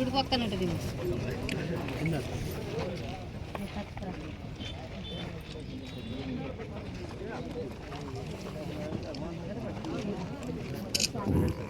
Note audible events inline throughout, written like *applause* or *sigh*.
ఇది పక్కన ఉంటుంది ఆరు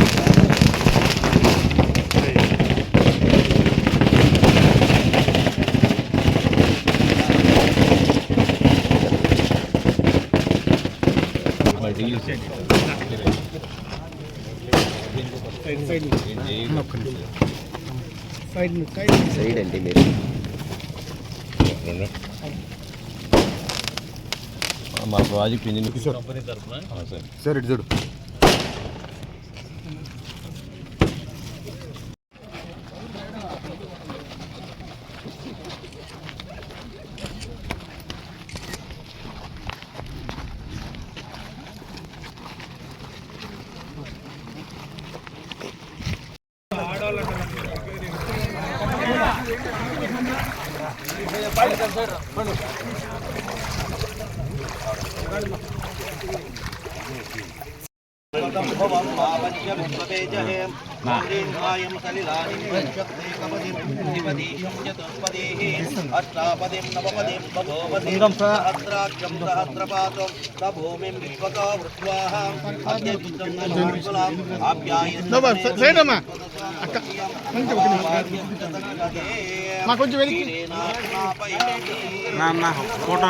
సైడ్ అండి మీరు. మా ప్రాజెక్ట్ ఇంజనీర్ కంపెనీ తరఫున సార్. సార్ ఇటు చూడు. అష్టాపదిం నవపదిం భగవతిం సహస్రాక్షం సహస్రపాతం స భూమిం విశ్వతో వృత్వాహం అత్యద్భుతం నమస్కులాం ఆప్యాయ మా కొంచెం వెనక్కి ఫోటో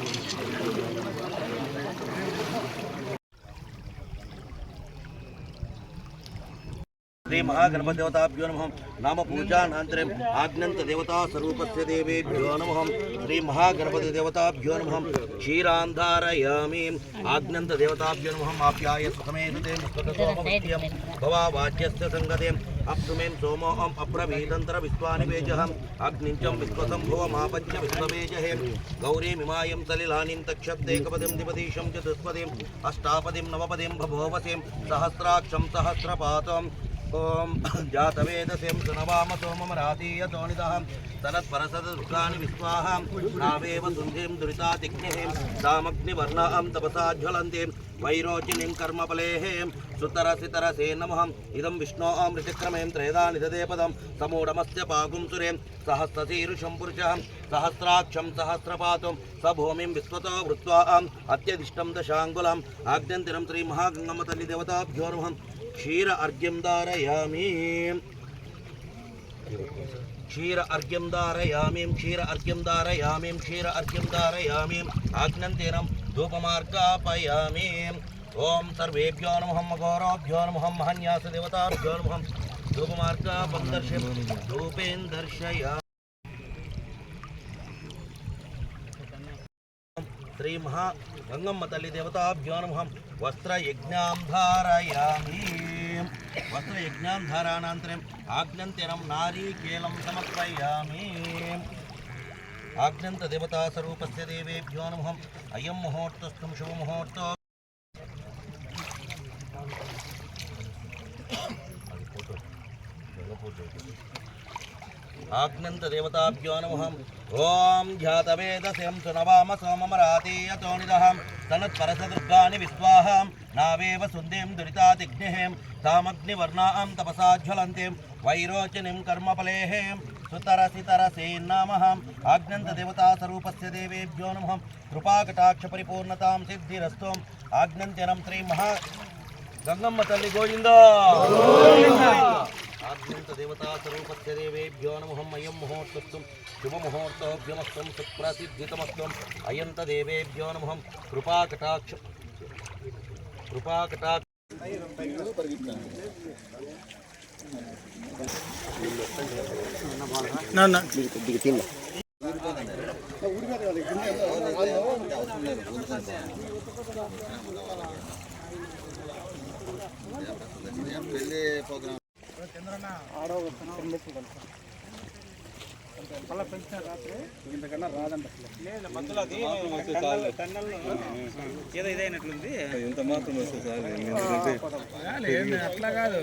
श्री महागणपतिदेवताभ्यो नम। नाम पूजानान्तरे आज्ञन्तदेवता स्वरूपस्य देवेभ्यो नम। श्री महागणपतिदेवताभ्यो नमः। क्षीरान्धारयामि। आज्ञन्तदेवताभ्यो नम। आप्याय समेतते संगते सङ्गते। अप्सुमें सोमो अम् अप्रभीदन्तर विश्वानिवेजहम् अग्निञ्चं विश्वसम्भवमापञ्च विश्ववेजहे गौरीमिमायं सलिलानिं तक्षब्देकपदिं दिपदीशं च दुष्पदीम् अष्टापदिं नवपदिं भभोवसीं। सहस्राक्षं నవపదిం భవోవసిం సహస్రాక్షం సహస్రపాతం ఓం జాతవేదసిం సునవామ సోమమరాతీయతోనిదः సనత్పరసదృష్టాని విశ్వాహాం. నావేవ సుంధిం దురితాతిఘ్నేం. సామగ్నివర్ణాం తపసాజ్వలంతిం. వైరోచినిం కర్మఫలేః సుతరసితరసే నమః. ఇదం విష్ణో అమృతిక్రమేం త్రేదా నిధదేపదం సమూఢమస్య పాగుం సురేం. సహస్రశీరుషం పురుషः. సహస్రాక్షం సహస్రపాతం. స భూమిం విశ్వతో వృత్వా అత్యదిష్టం దశాంగులం. ఆజ్ఞంతిరం శ్రీ మహాగంగమ్మ తల్లి దేవతాభ్యో क्षीर अर्घ्यम धारयामि। क्षीर अर्घ्यम धारयामि क्षीर अर्घ्यम धारयामि क्षीर अर्घ्यम धारयामि। आग्नन्दिनं धूपमार्गापयामि। ओम सर्वेभ्यो नमः, गौरवभ्यो नमः, महन्यासदेवताभ्यो नमः। धूपमार्गापं धूपेन दर्शया శ్రీ మహా గంగమ్మ తల్లి దేవతాభ్యో నమః వస్త్రయజ్ఞాం ధారయామి వస్త్రయజ్ఞాం ధారానంతరం ఆజ్ఞంతరం నారీకేలం సమర్పయామి ఆజ్ఞంత దేవతా స్వరూపస్య దేవేభ్యో నమః అయం ముహూర్తస్థం శుభముహూర్తో ఆగ్నంతదేవతాభ్యో *coughs* నమ ఓం ధ్యాతవేదశం సునవామ సోమమరాతీయతో నిదహం తనత్పరసదుర్గాని విశ్వాహం నావేవ సుందేం దురితాదిగ్నిహేం తామగ్నివర్ణాం తపసా జ్వలంతిం వైరోచనిం కర్మఫలేహేం సుతరసితరసేన్నామహం ఆగ్నంతదేవతాస్వరూపస్య దేవేభ్యో నమః కృపాకటాక్షపరిపూర్ణతాం సిద్ధిరస్తోం ఆగ్నంత్యనం శ్రీ మహా గంగమ్మ తల్లి గోవిందా ఆద్యంత దేవతా స్వరూపస్య దేవేభ్యో నమః అయం ముహూర్తస్థం శుభముహూర్తోభ్యమస్తం సుప్రసిద్ధితమస్తం అయంత దేవేభ్యో నమః కృపాకటాక్ష కృపాకటాక్ష ఏదో ఇదైనట్లుంది. కదా.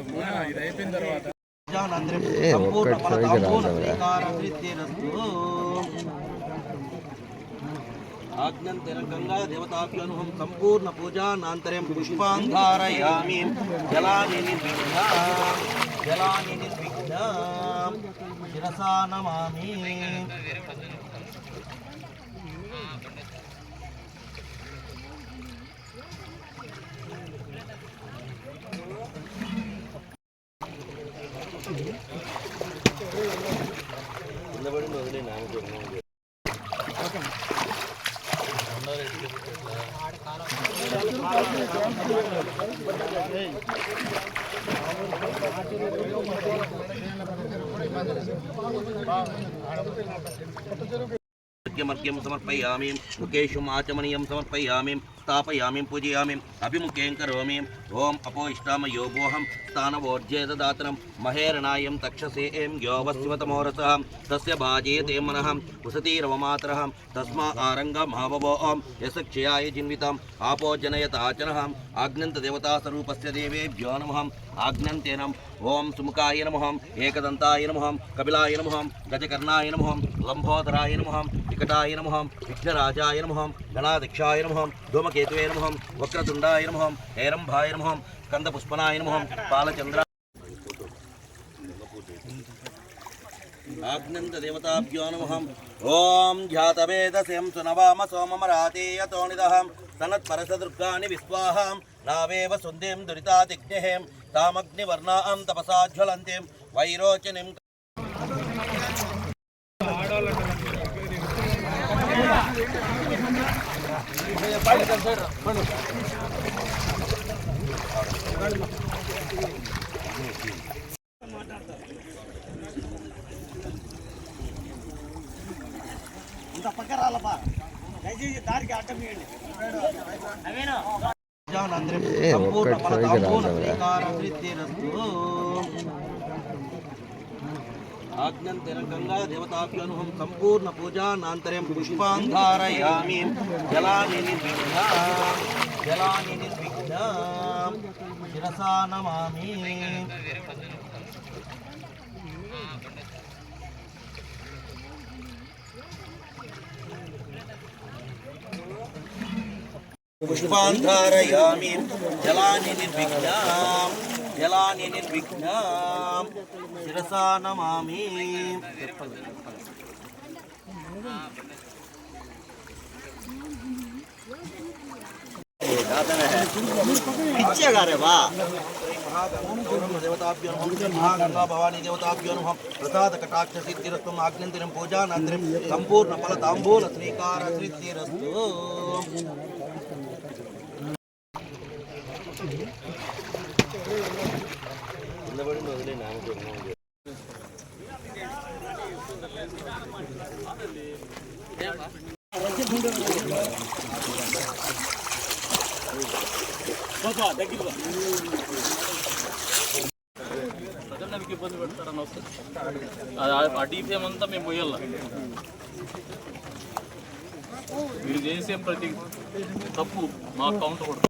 గంగా దేవతాభ్యనుహం సంపూర్ణ పూజానంతరం జలాని నిర్విఘ్నా జలాని నిర్విఘ్నా శిరసా నమామి మర్గ్యం సమర్పయామి सत्यमर्क्यं आचमनीय मुकेशुम् समर्पयामि। स्थापयामी, पूजयामी अभिमुखें कौमी ओम अपो योगोहम योगोऽहं स्थानवोर्जेतदातनं महेरणायं तक्षसे एँ योगस्वतमोरसः तस्य भाजयते मनः वसतिरवमातरः तस्मा आरङ्गमावभो ॐ, यशक्षयाय जिन्विताम्। आपो जनयताचनः आज्ञन्तदेवतास्वरूपस्य देवेभ्यो नमः आज्ञन्तेनम् ओं सुमुखाय नमः एकदन्ताय नमः कपिलाय नमः गजकर्णाय नम लम्भोदराय नमः विकटाय नम विघ्नराजाय नमः गणाध्यक्षाय नमः धूमक వక్రతుండాయ నమః హేరంభాయ నమః కందపుష్పనాయ నమః బాలచంద్ర ఆగ్నంతదేవతాభ్యో నమః. ఓం ధ్యాతవేదసేం సునవామ సోమమరాతేయతో నిదహం సనత్పరసదుర్గాని విశ్వాహం. నావేవ సుందేం దురితాదిగ్నిహేం తామగ్నివర్ణాం తపసా జ్వలంతిం వైరోచనిం ఏ, ఒక్కటి సరిగ్గా రాదు కదా. ఆజ్ఞంతరం గంగా దేవతాభ్యనుహం సంపూర్ణ పూజానంతరం పుష్పాంధారయామి. జలాని నిర్విఘ్నా జలాని నిర్విఘ్నా శిరసా నమామి. పుష్పాన్ జలాని నిర్విఘ్నా జలాని నిర్విఘ్నా சிரசா நமாமி பிச்சைக்காரவா देवताभ्यो नमः महागंगा भवानी देवताभ्यो नमः प्रसाद कटाक्ष सिद्धिरस्तम आग्नेन्द्रम पूजा नंद्रम संपूर्ण फल तांबूल श्रीकार सिद्धिरस्तु నాకు ఇబ్బంది పెడతారని వస్తుంది ఆ- ఆ డీపీఎం అంతా మేము పోయాల మీరు చేసే ప్రతి తప్పు మా కౌంటర్ కూడా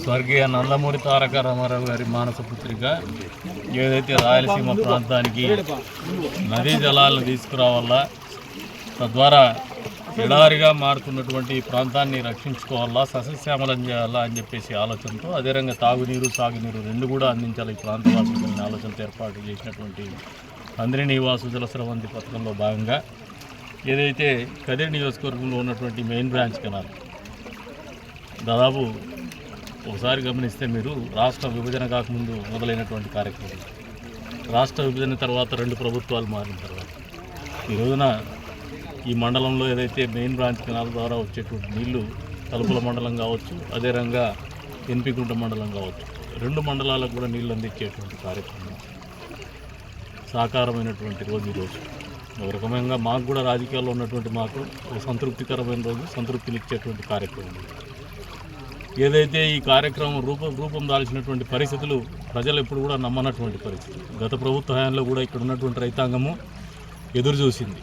స్వర్గీయ నందమూరి తారక రామారావు గారి మానస పుత్రిక ఏదైతే రాయలసీమ ప్రాంతానికి నదీ జలాలను తీసుకురావాలా తద్వారా ఎడారిగా మారుతున్నటువంటి ఈ ప్రాంతాన్ని రక్షించుకోవాలా సస్యశ్యామలం చేయాలా అని చెప్పేసి ఆలోచనతో అదే తాగునీరు సాగునీరు రెండు కూడా అందించాలి ఈ ప్రాంతవాసులని ఆలోచనతో ఏర్పాటు చేసినటువంటి అందరి నివాసు జలస్రవంతి పథకంలో భాగంగా ఏదైతే కదిరి నియోజకవర్గంలో ఉన్నటువంటి మెయిన్ బ్రాంచ్ కెనాల్ దాదాపు ఒకసారి గమనిస్తే మీరు రాష్ట్ర విభజన కాకముందు మొదలైనటువంటి కార్యక్రమం. రాష్ట్ర విభజన తర్వాత రెండు ప్రభుత్వాలు మారిన తర్వాత. ఈ రోజున ఈ మండలంలో ఏదైతే మెయిన్ బ్రాంచ్ కెనాల్ ద్వారా వచ్చేటువంటి నీళ్ళు తలుపుల మండలం కావచ్చు అదే ఎన్పికుంట మండలం కావచ్చు రెండు మండలాలకు కూడా నీళ్ళు అందించేటువంటి కార్యక్రమం. సాకారమైనటువంటి రోజు ఈరోజు ఒక రకమైన మాకు కూడా రాజకీయాల్లో ఉన్నటువంటి మాకు ఒక సంతృప్తికరమైన రోజు సంతృప్తినిచ్చేటువంటి కార్యక్రమం. ఏదైతే ఈ కార్యక్రమం రూపం రూపం దాల్చినటువంటి పరిస్థితులు ప్రజలు ఎప్పుడు కూడా నమ్మనటువంటి పరిస్థితి. గత ప్రభుత్వ హయాంలో కూడా ఇక్కడ ఉన్నటువంటి రైతాంగము ఎదురు చూసింది.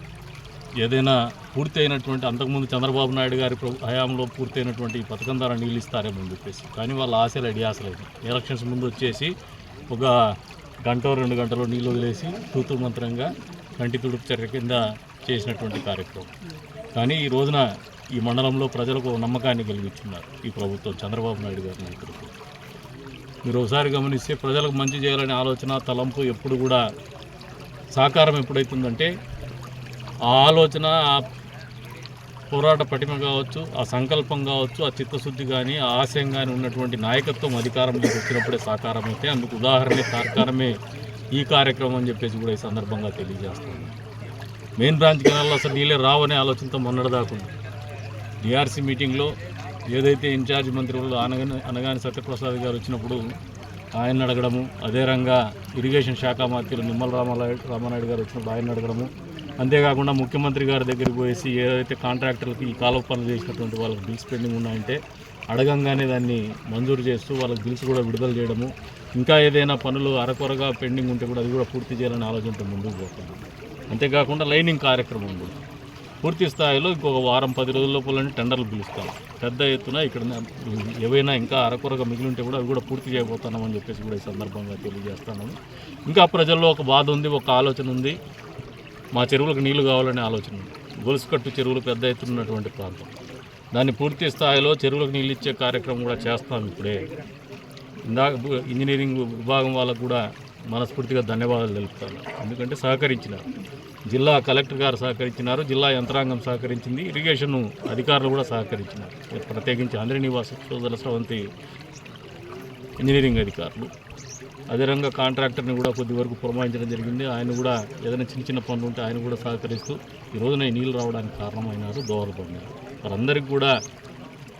ఏదైనా పూర్తి అయినటువంటి అంతకుముందు చంద్రబాబు నాయుడు గారి హయాంలో పూర్తయినటువంటి ఈ పథకం ద్వారా నీళ్ళు ఇస్తారేమో అని చెప్పేసి. కానీ వాళ్ళ ఆశలు అడియాసలేదు ఎలక్షన్స్ ముందు వచ్చేసి ఒక గంట రెండు గంటలో నీళ్ళు వదిలేసి తూతు మంత్రంగా కంటి తుడుపు చర్య కింద చేసినటువంటి కార్యక్రమం. కానీ ఈ రోజున ఈ మండలంలో ప్రజలకు నమ్మకాన్ని కలిగించున్నారు ఈ ప్రభుత్వం చంద్రబాబు నాయుడు గారి నాయకులకు. మీరు ఒకసారి గమనిస్తే ప్రజలకు మంచి చేయాలనే ఆలోచన తలంపు ఎప్పుడు కూడా సాకారం ఎప్పుడైతుందంటే ఆ ఆలోచన ఆ పోరాట పటిమ కావచ్చు ఆ సంకల్పం కావచ్చు ఆ చిత్తశుద్ధి కానీ ఆ ఆశయం కానీ ఉన్నటువంటి నాయకత్వం అధికారంలోకి వచ్చినప్పుడే సాకారం అయితే అందుకు ఉదాహరణ సాకారమే ఈ కార్యక్రమం అని చెప్పేసి కూడా ఈ సందర్భంగా తెలియజేస్తాను. మెయిన్ బ్రాంచ్ కెనాల్లో అసలు నీళ్ళే రావనే ఆలోచనతో మొన్నటిదాకుంది డిఆర్సీ మీటింగ్లో ఏదైతే ఇన్ఛార్జ్ మంత్రులు అనగాని అనగాని సత్యప్రసాద్ గారు వచ్చినప్పుడు ఆయన అడగడము అదే రంగా ఇరిగేషన్ శాఖ మంత్రులు నిమ్మల రామారాయుడు రామానాయుడు గారు వచ్చినప్పుడు ఆయన అడగడము. అంతేకాకుండా ముఖ్యమంత్రి గారి దగ్గరికి పోయేసి ఏదైతే కాంట్రాక్టర్లకి ఈ కాలువ పనులు చేసినటువంటి వాళ్ళకి బిల్స్ పెండింగ్ ఉన్నాయంటే అడగంగానే దాన్ని మంజూరు చేస్తూ వాళ్ళకి బిల్స్ కూడా విడుదల చేయడము. ఇంకా ఏదైనా పనులు అరకొరగా పెండింగ్ ఉంటే కూడా అది కూడా పూర్తి చేయాలని ఆలోచనతో ముందుకు పోతుంది అంతేకాకుండా లైనింగ్ కార్యక్రమం కూడా పూర్తి స్థాయిలో ఇంకొక వారం పది రోజుల లోపలనే టెండర్లు పిలుస్తాం. పెద్ద ఎత్తున ఇక్కడ ఏవైనా ఇంకా అరకొరగా మిగిలి ఉంటే కూడా అవి కూడా పూర్తి చేయబోతున్నామని చెప్పేసి కూడా ఈ సందర్భంగా తెలియజేస్తున్నాము ఇంకా ప్రజల్లో ఒక బాధ ఉంది ఒక ఆలోచన ఉంది. మా చెరువులకు నీళ్ళు కావాలనే ఆలోచన ఉంది. గొలుసుకట్టు చెరువులు పెద్ద ఎత్తున ఉన్నటువంటి ప్రాంతం. దాన్ని పూర్తి స్థాయిలో చెరువులకు నీళ్ళు ఇచ్చే కార్యక్రమం కూడా చేస్తాం ఇప్పుడే. ఇందాక ఇంజనీరింగ్ విభాగం వాళ్ళకు కూడా మనస్ఫూర్తిగా ధన్యవాదాలు తెలుపుతాను. ఎందుకంటే సహకరించినారు. జిల్లా కలెక్టర్ గారు సహకరించినారు జిల్లా యంత్రాంగం సహకరించింది ఇరిగేషన్ అధికారులు కూడా సహకరించినారు. ప్రత్యేకించి ఆంధ్ర నివాస సోదర స్రవంతి ఇంజనీరింగ్ అధికారులు. అదే కాంట్రాక్టర్ని కూడా కొద్ది వరకు పురమాయించడం జరిగింది. ఆయన కూడా ఏదైనా చిన్న చిన్న పనులు ఉంటే ఆయన కూడా సహకరిస్తూ ఈ రోజున నీళ్ళు రావడానికి కారణమైనారు దోహదపడినారు. వారందరికీ కూడా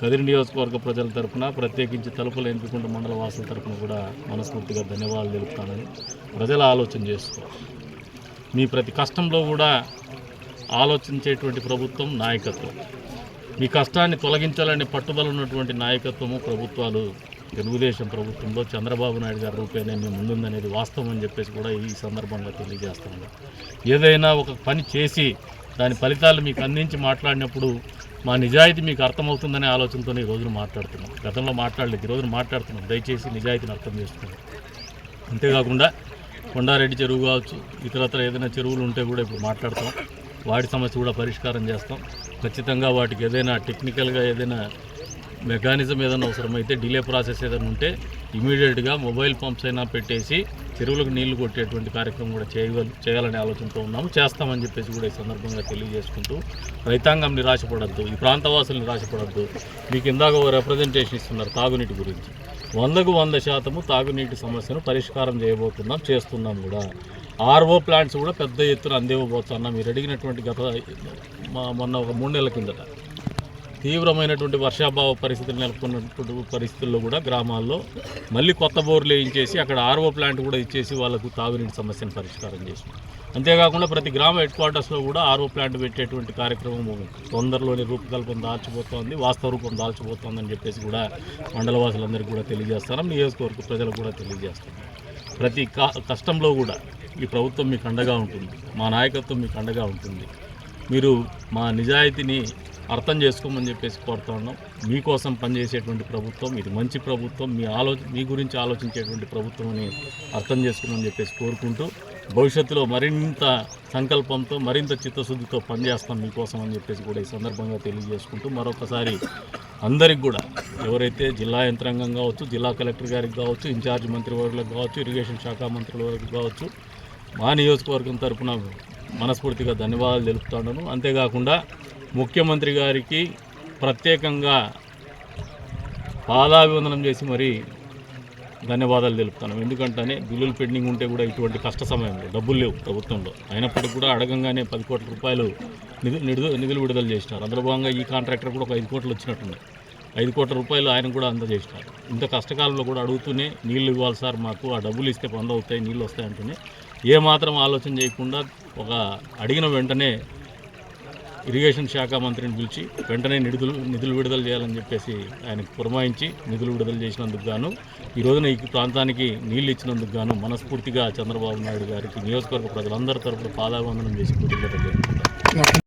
కదిరి నియోజకవర్గ ప్రజల తరపున ప్రత్యేకించి తలుపుల ఎంపికంట మండల వాసుల తరఫున కూడా మనస్ఫూర్తిగా ధన్యవాదాలు తెలుపుతానని ప్రజల ఆలోచన చేసుకోవాలి. మీ ప్రతి కష్టంలో కూడా ఆలోచించేటువంటి ప్రభుత్వం నాయకత్వం. మీ కష్టాన్ని తొలగించాలని పట్టుదల ఉన్నటువంటి నాయకత్వము ప్రభుత్వాలు. తెలుగుదేశం ప్రభుత్వంలో చంద్రబాబు నాయుడు గారి రూపేనే మీ ముందుందనేది వాస్తవం అని చెప్పేసి కూడా ఈ సందర్భంగా తెలియజేస్తాను ఏదైనా ఒక పని చేసి దాని ఫలితాలు మీకు అందించి మాట్లాడినప్పుడు మా నిజాయితీ మీకు అర్థమవుతుందనే ఆలోచనతో ఈ రోజున మాట్లాడుతున్నాం. గతంలో మాట్లాడలేదు ఈ రోజున మాట్లాడుతున్నాం. దయచేసి నిజాయితీని అర్థం చేసుకున్నాం అంతేకాకుండా కొండారెడ్డి చెరువు కావచ్చు ఇతరత్ర ఏదైనా చెరువులు ఉంటే కూడా ఇప్పుడు మాట్లాడతాం వాటి సమస్య కూడా పరిష్కారం చేస్తాం. ఖచ్చితంగా వాటికి ఏదైనా టెక్నికల్గా ఏదైనా మెకానిజం ఏదైనా అవసరమైతే డిలే ప్రాసెస్ ఏదైనా ఉంటే ఇమీడియట్గా మొబైల్ పంప్స్ అయినా పెట్టేసి చెరువులకు నీళ్ళు కొట్టేటువంటి కార్యక్రమం కూడా చేయగల చేయాలనే ఆలోచనతో ఉన్నాము. చేస్తామని చెప్పేసి కూడా ఈ సందర్భంగా తెలియజేసుకుంటూ రైతాంగం నిరాశపడద్దు ఈ ప్రాంతవాసులు నిరాశపడద్దు. మీకు ఇందాక ఓ రిప్రజెంటేషన్ ఇస్తున్నారు తాగునీటి గురించి. వందకు వంద శాతము తాగునీటి సమస్యను పరిష్కారం చేయబోతున్నాం చేస్తున్నాం కూడా. ఆర్ఓ ప్లాంట్స్ కూడా పెద్ద ఎత్తున అందివ్వబోతున్నాం మీరు అడిగినటువంటి గత మా- మొన్న ఒక మూడు నెలల కిందట. తీవ్రమైనటువంటి వర్షాభావ పరిస్థితులు నెలకొన్నటువంటి పరిస్థితుల్లో కూడా గ్రామాల్లో మళ్ళీ కొత్త బోర్లు వేయించేసి అక్కడ ఆర్ఓ ప్లాంట్ కూడా ఇచ్చేసి వాళ్ళకు తాగునీటి సమస్యను పరిష్కారం చేసింది. అంతేకాకుండా ప్రతి గ్రామ హెడ్ క్వార్టర్స్లో కూడా ఆర్ఓ ప్లాంట్ పెట్టేటువంటి కార్యక్రమం తొందరలోనే రూపకల్పం దాల్చిపోతోంది వాస్తవ రూపం దాల్చిపోతోందని చెప్పేసి కూడా మండలవాసులందరికీ కూడా తెలియజేస్తాను. నియోజకవర్గ ప్రజలకు కూడా తెలియజేస్తాను ప్రతి క- కష్టంలో కూడా ఈ ప్రభుత్వం మీకు అండగా ఉంటుంది మా నాయకత్వం మీకు అండగా ఉంటుంది. మీరు మా నిజాయితీని అర్థం చేసుకోమని చెప్పేసి కోరుతా ఉన్నాం. మీకోసం పనిచేసేటువంటి ప్రభుత్వం ఇది మంచి ప్రభుత్వం మీ ఆలో మీ గురించి ఆలోచించేటువంటి ప్రభుత్వం అని అర్థం చేసుకోమని చెప్పేసి కోరుకుంటూ భవిష్యత్తులో మరింత సంకల్పంతో మరింత చిత్తశుద్ధితో పనిచేస్తాం మీకోసం అని చెప్పేసి కూడా ఈ సందర్భంగా తెలియజేసుకుంటూ మరొకసారి అందరికి కూడా ఎవరైతే జిల్లా యంత్రాంగం కావచ్చు జిల్లా కలెక్టర్ గారికి కావచ్చు ఇన్ఛార్జ్ మంత్రివర్గులకు కావచ్చు ఇరిగేషన్ శాఖ మంత్రుల వరకు కావచ్చు మా నియోజకవర్గం తరపున మనస్ఫూర్తిగా ధన్యవాదాలు తెలుపుతున్నాను అంతేకాకుండా ముఖ్యమంత్రి గారికి ప్రత్యేకంగా పాదాభివందనం చేసి మరి ధన్యవాదాలు తెలుపుతాను ఎందుకంటే బిల్లులు పెండింగ్ ఉంటే కూడా ఇటువంటి కష్ట సమయంలో డబ్బులు లేవు ప్రభుత్వంలో. అయినప్పటికీ కూడా అడగంగానే పది కోట్ల రూపాయలు నిధులు నిధులు నిధులు విడుదల చేసినారు. అందులో భాగంగా ఈ కాంట్రాక్టర్ కూడా ఒక ఐదు కోట్లు వచ్చినట్టున్నాయి ఐదు కోట్ల రూపాయలు ఆయన కూడా అందజేసినారు ఇంత కష్టకాలంలో కూడా అడుగుతూనే నీళ్ళు ఇవ్వాలి సార్ మాకు ఆ డబ్బులు ఇస్తే పనులు అవుతాయి నీళ్ళు వస్తాయి ఏమాత్రం ఆలోచన చేయకుండా ఒక అడిగిన వెంటనే ఇరిగేషన్ శాఖ మంత్రిని పిలిచి వెంటనే నిధులు నిధులు విడుదల చేయాలని చెప్పేసి ఆయనకు పురమాయించి నిధులు విడుదల చేసినందుకు గాను ఈ రోజున ఈ ప్రాంతానికి నీళ్ళు ఇచ్చినందుకు గాను మనస్ఫూర్తిగా చంద్రబాబు నాయుడు గారికి నియోజకవర్గ ప్రజలందరి తరపున పాదాభివందనం చేసి కృతజ్ఞత